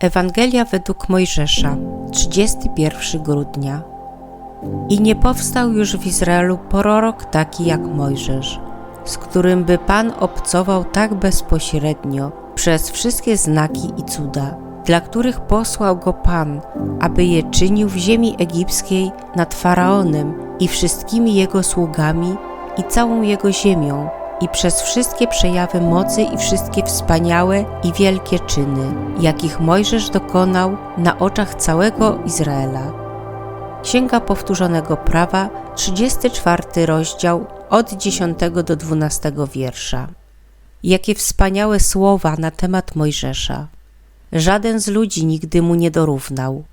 Ewangelia według Mojżesza, 31 grudnia. I nie powstał już w Izraelu prorok taki jak Mojżesz, z którym by Pan obcował tak bezpośrednio przez wszystkie znaki i cuda, dla których posłał go Pan, aby je czynił w ziemi egipskiej nad Faraonem i wszystkimi jego sługami i całą jego ziemią, i przez wszystkie przejawy mocy i wszystkie wspaniałe i wielkie czyny, jakich Mojżesz dokonał na oczach całego Izraela. Księga Powtórzonego Prawa, 34 rozdział, od 10 do 12 wiersza. Jakie wspaniałe słowa na temat Mojżesza. Żaden z ludzi nigdy mu nie dorównał.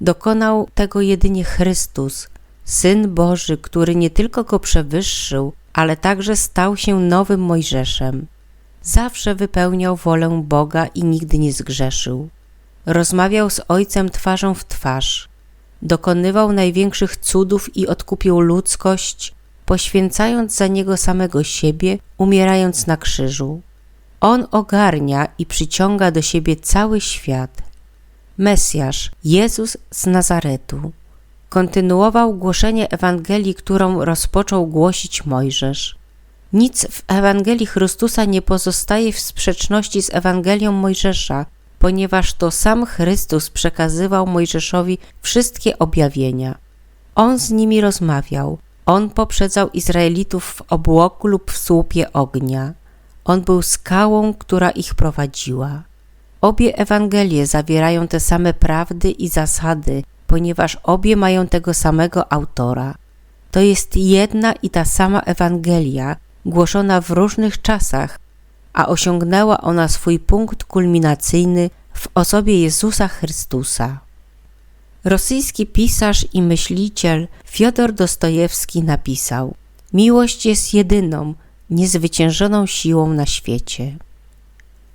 Dokonał tego jedynie Chrystus, Syn Boży, który nie tylko go przewyższył, ale także stał się nowym Mojżeszem. Zawsze wypełniał wolę Boga i nigdy nie zgrzeszył. Rozmawiał z Ojcem twarzą w twarz. Dokonywał największych cudów i odkupił ludzkość, poświęcając za niego samego siebie, umierając na krzyżu. On ogarnia i przyciąga do siebie cały świat. Mesjasz, Jezus z Nazaretu kontynuował głoszenie Ewangelii, którą rozpoczął głosić Mojżesz. Nic w Ewangelii Chrystusa nie pozostaje w sprzeczności z Ewangelią Mojżesza, ponieważ to sam Chrystus przekazywał Mojżeszowi wszystkie objawienia. On z nimi rozmawiał, on poprzedzał Izraelitów w obłoku lub w słupie ognia. On był skałą, która ich prowadziła. Obie Ewangelie zawierają te same prawdy i zasady, ponieważ obie mają tego samego autora. To jest jedna i ta sama Ewangelia, głoszona w różnych czasach, a osiągnęła ona swój punkt kulminacyjny w osobie Jezusa Chrystusa. Rosyjski pisarz i myśliciel Fiodor Dostojewski napisał: Miłość jest jedyną, niezwyciężoną siłą na świecie.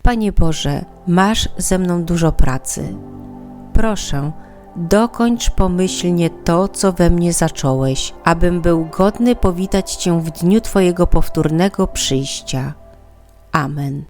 Panie Boże, masz ze mną dużo pracy. Proszę, dokończ pomyślnie to, co we mnie zacząłeś, abym był godny powitać Cię w dniu Twojego powtórnego przyjścia. Amen.